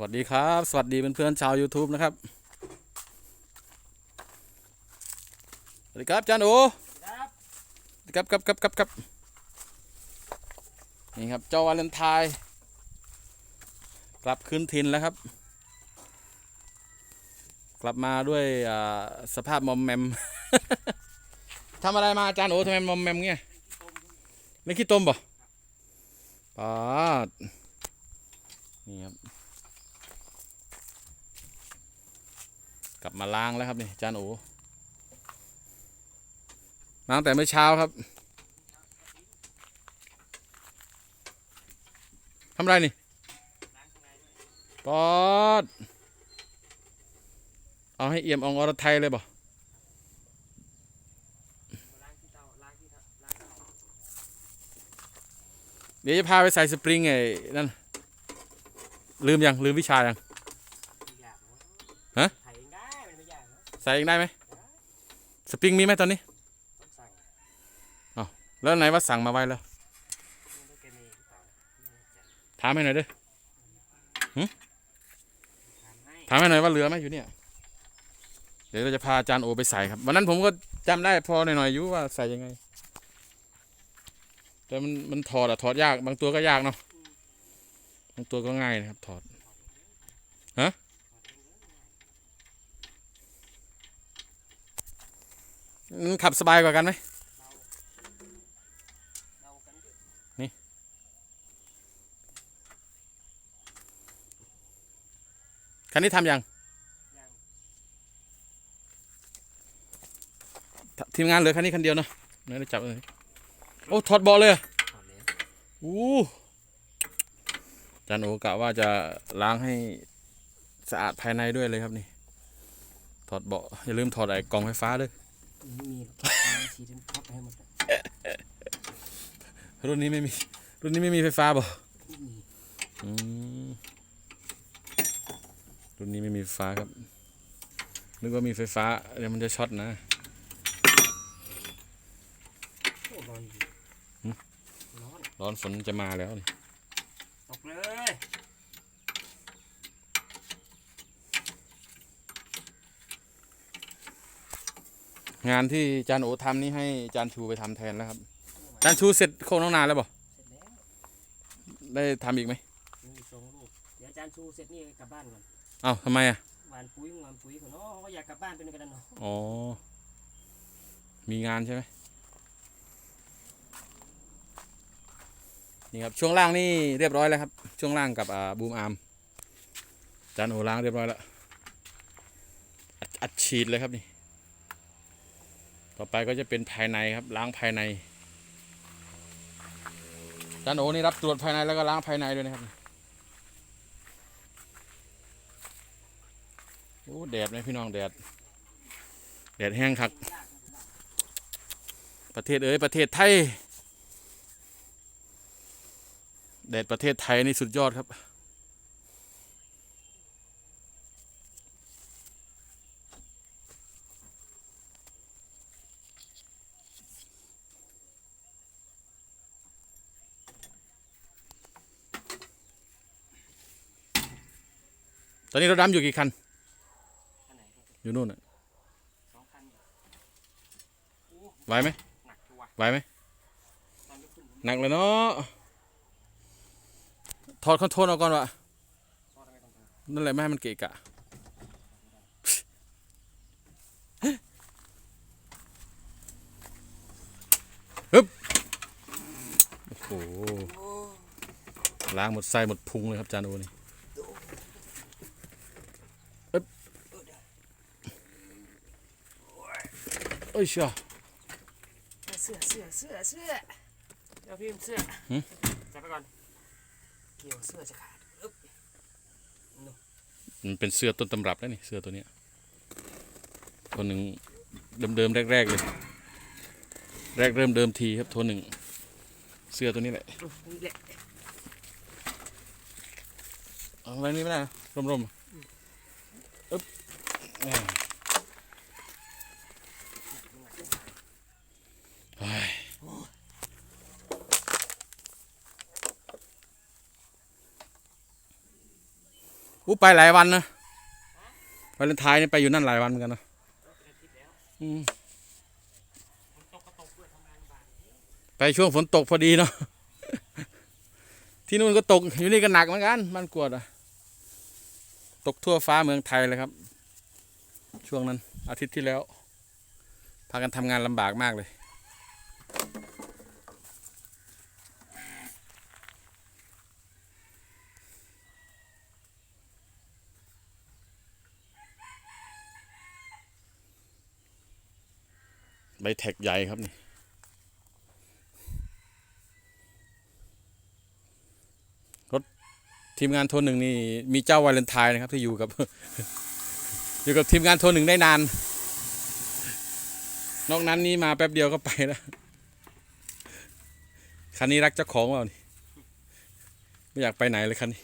สวัสดีครับ สวัสดีเพื่อนๆชาว YouTube นะครับ สวัสดีครับอาจานโอสวัสดีครับครับครับครับครับนี่ครับเจ้าวาเลนไทน์กลับคืนถิ่นแล้วครับ กลับมาด้วยอ่าสภาพมอมแมมทำอะไรมาอาจารย์โอทำไมมอมแมมเงี้ยเล่นขี้ต้มป่ะปาดนี่ครับ กลับมาล้างแล้วครับนี่จานโอมาตั้งแต่เมื่อเช้าครับทำไรนี่ปอด เอาให้เอี่ยมอองอรไทยเลยบ่เดี๋ยวจะพาไปใส่สปริงไอ้นั่นลืมยัง ลืมวิชายัง ฮะ ถ่ายเองได้มันไม่ยากนะ ใส่เองได้ไหมสปริงมีไหมตอนนี้ต้องสั่งแล้วไหนว่าสั่งมาไว้แล้วไม่รู้แกมีหรือเปล่าไม่แน่ใจถามให้หน่อยเด้อถามให้ถามให้หน่อยว่าเหลือไหมอยู่เนี่ย เดี๋ยวเราจะพาอาจารย์โอไปใส่ครับวันนั้นผมก็จำได้พอหน่อยๆอยู่ว่าใส่ยังไง แต่มันมันถอดอะถอดยาก บางตัวก็ยากเนาะบางตัวก็ง่ายนะครับ ถอดฮะ มันขับสบายกว่ากันไหมเรากันเยอะคันนี้ทำยังยังททีมงานเหลือคันนี้คันเดียวเนาะไหนเราจับเลยโอ้ถอดเบาะเลยอะถอดแล้วอู้อาจารย์โอกะว่าจะล้างให้สะอาดภายในด้วยเลยครับนี่ ถอดเบาะอย่าลืมถอดไอ้กล่องไฟฟ้าด้วย ไม่มีหรอกเอาฉีดพับไปให้หมดเลยรุ่นนี้ไม่มี รุ่นนี้ไม่มีไฟฟ้าบ่ไม่มีอืมรุ่นนี้ไม่มีไฟฟ้าครับ นึกว่ามีไฟฟ้าเดี๋ยวมันจะช็อตนะ โอ้ร้อนอยู่หืมร้อน ร้อนฝนจะมาแล้วนี่ ตกเลย งานที่อาจารย์โอทำนี่ให้อาจารย์ชูไปทำแทนแล้วครับอาจารย์ชูเสร็จโครงน้องนานแล้วบ่เสร็จแล้วได้ทำอีกไหมมีสองลูกเดี๋ยวอาจารย์ชูเสร็จนี่กลับบ้านก่อนเอ้าทำไมอะหวานปุ๋ยหวานปุ๋ยเขาเนาะเขาก็อยากกลับบ้านเป็นกันเนาะอ๋อมีงานใช่ไหมนี่ครับช่วงล่างนี่เรียบร้อยแล้วครับ ช่วงล่างกับอ่าบูมอาร์มจานโอล้างเรียบร้อยแล้วอัดอัดฉีดเลยครับนี่ ต่อไปก็จะเป็นภายในครับ ล้างภายในจานโอนี่รับตรวจภายในแล้วก็ล้างภายในด้วยนะครับโอ้แดดไหมพี่น้องแดด แดดแห้งครับประเทศเอ้ยประเทศไทยแดดประเทศไทยนี่สุดยอดครับ ตอนนี้เราดำอยู่กี่คัน อันไหนครับอยู่นู่นน่ะสองคันอยู่โอ้ไหวไหมหนักจังวะไหวไหมตอนยกขึ้นผมหนักเลยเนาะถอดคอนโทรลออกก่อนวะทอดอะไรต้องทำนั่นแหละไม่ให้มันเกะกะ ฮึบโอ้โหล้างหมดไส้หมดพุงเลยครับจานโอนี่อึ๊บเอ้ยเชียวเสื้อเสื้อเสื้อเสื้อเดี๋ยวพิมพ์เสื้อหืมจับไปก่อนเกี่ยวเสื้อจะขาดอึ๊บมันเป็นเสื้อต้นตำรับแล้วนี่เสื้อตัวเนี้ยตัวหนึ่งเดิมๆแรกๆเลยแรกเริ่มเดิมทีครับตัวหนึ่งเสื้อตัวนี้แหละนี่แหละเอาไว้นี่ไม่ได้นะร่มๆอึ๊บอ่าเฮ้ย อู้ไปหลายวันนะวาเลนไทน์นี่ไปอยู่นั่นหลายวันเหมือนกันนะอืมไปช่วงฝนตกพอดีเนาะ ที่นู่นก็ตก อยู่นี่ก็หนักเหมือนกันบ้านกวดอะตกทั่วฟ้าเมืองไทยเลยครับ ช่วงนั้นอาทิตย์ที่แล้ว พากันทำงานลำบากมากเลย แท็กใหญ่ครับนี่รถทีมงานโทนหนึ่งนี่มีเจ้าวาเลนไทน์นะครับที่อยู่กับอยู่กับทีมงานโทนหนึ่งได้นาน นอกนั้นนี่มาแป๊บเดียวก็ไปแล้วคันนี้รักเจ้าของเปล่านี่ไม่อยากไปไหนเลยคันนี้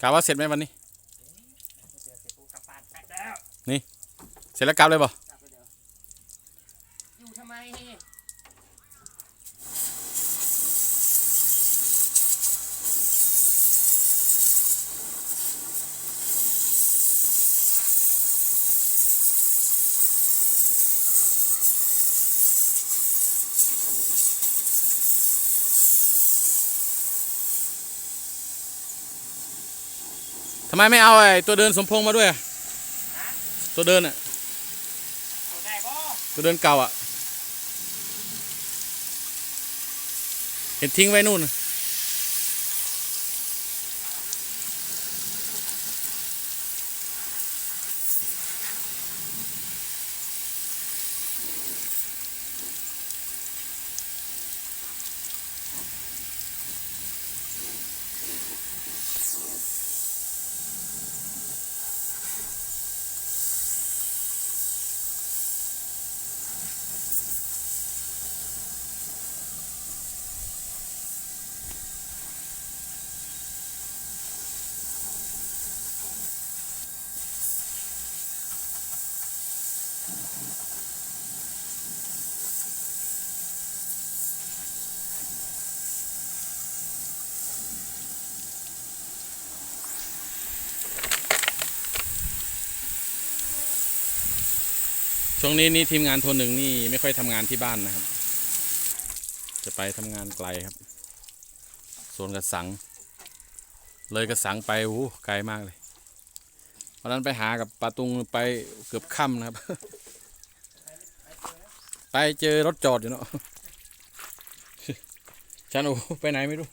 กะว่าเสร็จไหมวันนี้ นี่ เสร็จแล้วเสร็จแล้วกลับเลยบ่ กลับไปเดี๋ยวอยู่ทำไม ทำไมไม่เอาไอ้ตัวเดินสมพงษ์มาด้วยอะตัวเดินอะตัวได้บ่ตัวเดินเก่าอะ เห็นทิ้งไว้นู่นน่ะ ช่วงนี้นี่ทีมงานโทนหนึ่งนี่ไม่ค่อยทำงานที่บ้านนะครับ จะไปทำงานไกลครับโซนกระสัง เลยกระสังไปโอ้ไกลมากเลยวันนั้นไปหากับปลาตุงไปเกือบค่ำนะครับ ไปเจอรถจอดอยู่เนาะฉันโอ้ไปไหนไม่รู้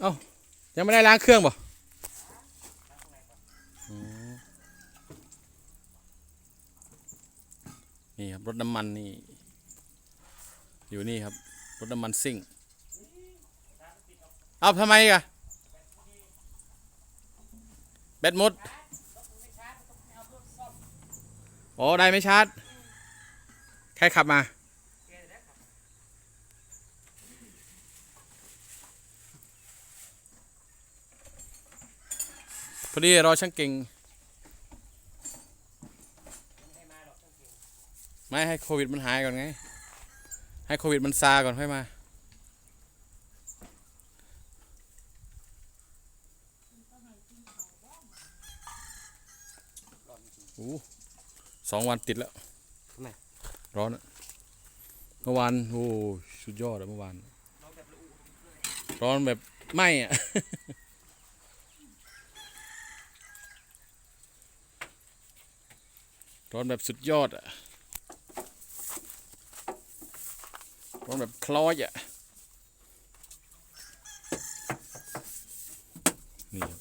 เอ้า ยังไม่ได้ล้างเครื่องป่นี่ครับ รถน้ำมันนี่ อยู่นี่ครับ รถน้ำมันซิ่ง เอาทำไมกะแบตหมดโอ๋อได้ไม่ชาร์จ ใครขับมา พอดีรอช่างเก่งไม่มาหรอกต้องเก่ง ไม่ให้โควิดมันหายก่อนไง ให้โควิดมันซาก่อนค่อยมา สองวันติดแล้วทำไม ร้อนอะเมื่อวานโอ้สุดยอดอะเมื่อวานน้องแบบละอุร้อนแบบไหม้อะ ร้อนแบบสุดยอดอะร้อนแบบคล้อยอะนี่ครับ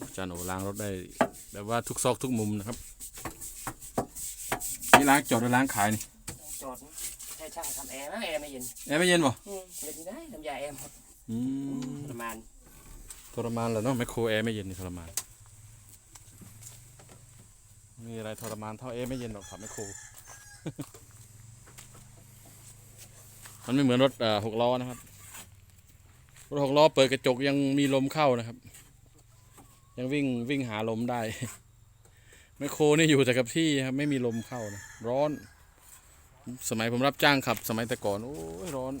อาจารย์โอล้างรถได้แบบว่าทุกซอกทุกมุมนะครับ นี่ล้างจอดหรือล้างขายนี่จอดใช่ช่างทำแอร์นะแอร์ไม่เย็นแอร์ไม่เย็นป่ะอืมเย็นที่ได้น้ำยาแอร์หมดอืมประมาณทรมานเหรอเนาะไมโครแอร์ไม่เย็นนี่ทรมานมีอะไรทรมานเท่าแอร์ไม่เย็นหรอกครับไมโครมันไม่เหมือนรถเอ่อหกล้อนะครับ รถหกล้อเปิดกระจกยังมีลมเข้านะครับ ยังวิ่งวิ่งหาลมได้ ไมโครนี่อยู่แต่กับที่ครับไม่มีลมเข้านะร้อน สมัยผมรับจ้างขับ สมัยแต่ก่อนโอ้ยร้อน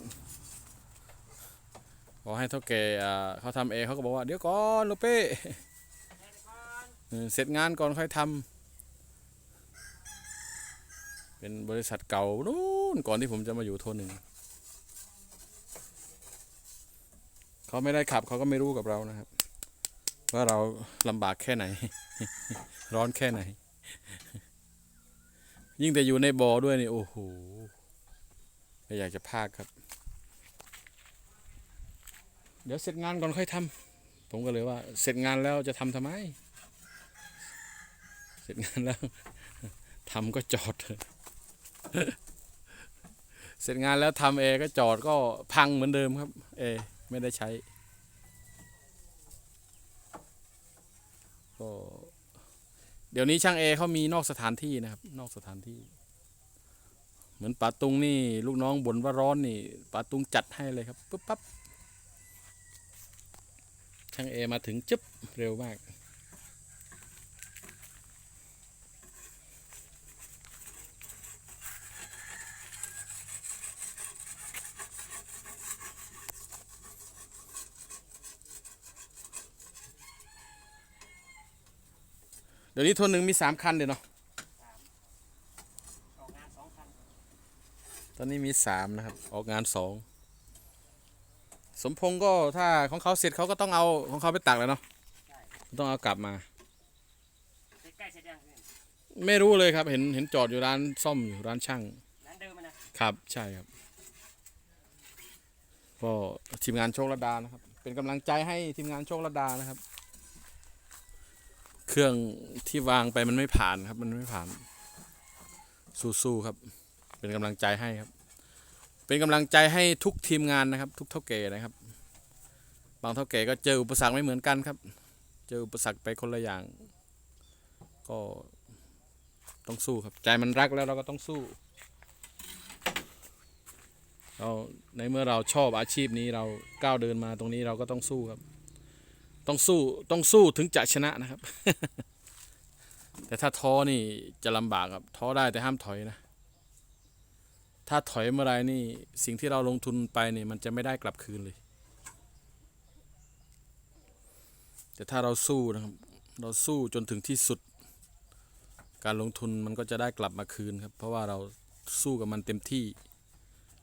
ขอให้เท่าแก่อ่าเขาทำเองเขาก็บอกว่า เดี๋ยวก่อนโลเป้เออเสร็จงานก่อนค่อยทำเป็นบริษัทเก่านู้นก่อนที่ผมจะมาอยู่โทนหนึ่งเขาไม่ได้ขับเขาก็ไม่รู้กับเรานะครับ ว่าเราลำบากแค่ไหน ร้อนแค่ไหน ยิ่งแต่อยู่ในบ่อด้วยนี่ โอ้โหไม่อยากจะพากครับ เดี๋ยวเสร็จงานก่อนค่อยทำผมก็เลยว่า เสร็จงานแล้วจะทำทำไม เสร็จงานแล้วทำก็จอดเสร็จงานแล้วทำเอก็จอดก็พังเหมือนเดิมครับ เอ ไม่ได้ใช้ ก็ เดี๋ยวนี้ช่างเอเขามีนอกสถานที่นะครับ นอกสถานที่ เหมือนป่าตุงนี่ ลูกน้องบ่นว่าร้อนนี่ป่าตุงจัดให้เลยครับปุ๊บปั๊บช่างเอมาถึงจึ๊บเร็วมาก เดี๋ยวนี้ทนหนึ่งมีสามคันเดี๋ยวเนาะออกงานสองคันตอนนี้มีสามนะครับ ออกงานสองสมพงษ์ก็ถ้าของเขาเสร็จเขาก็ต้องเอาของเขาไปตักแล้วเนาะใช่ต้องเอากลับมาใกล้ๆเสร็จยังพี่ไม่รู้เลยครับ เห็นเห็นจอดอยู่ร้านซ่อมอยู่ร้านช่างร้านเดิมอะนะครับ ใช่ครับ ก็ทีมงานโชคระดานะครับ เป็นกำลังใจให้ทีมงานโชคระดานะครับ เครื่องที่วางไปมันไม่ผ่านครับ มันไม่ผ่าน สู้ๆครับ เป็นกำลังใจให้ครับ เป็นกำลังใจให้ทุกทีมงานนะครับ ทุกเท่าแก่นะครับ บางเท่าแก่ก็เจออุปสรรคไม่เหมือนกันครับ เจออุปสรรคไปคนละอย่าง ก็ต้องสู้ครับ ใจมันรักแล้วเราก็ต้องสู้เราในเมื่อเราชอบอาชีพนี้เราก้าวเดินมาตรงนี้เราก็ต้องสู้ครับ ต้องสู้ต้องสู้ถึงจะชนะนะครับ แต่ถ้าท้อนี่จะลำบากครับท้อได้แต่ห้ามถอยนะ ถ้าถอยเมื่อไรนี่สิ่งที่เราลงทุนไปนี่มันจะไม่ได้กลับคืนเลย แต่ถ้าเราสู้นะครับ เราสู้จนถึงที่สุด การลงทุนมันก็จะได้กลับมาคืนครับ เพราะว่าเราสู้กับมันเต็มที่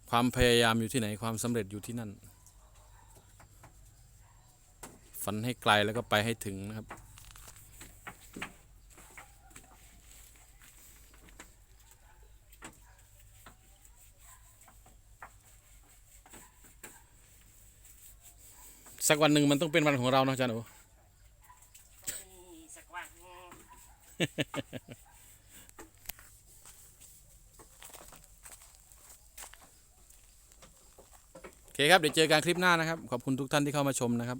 ความพยายามอยู่ที่ไหนความสำเร็จอยู่ที่นั่น ฝันให้ไกลแล้วก็ไปให้ถึงนะครับ สักวันหนึ่งมันต้องเป็นวันของเราเนอะอาจารย์โอนี่สักวันโอเคครับ เดี๋ยวเจอกันคลิปหน้านะครับ ขอบคุณทุกท่านที่เข้ามาชมนะครับ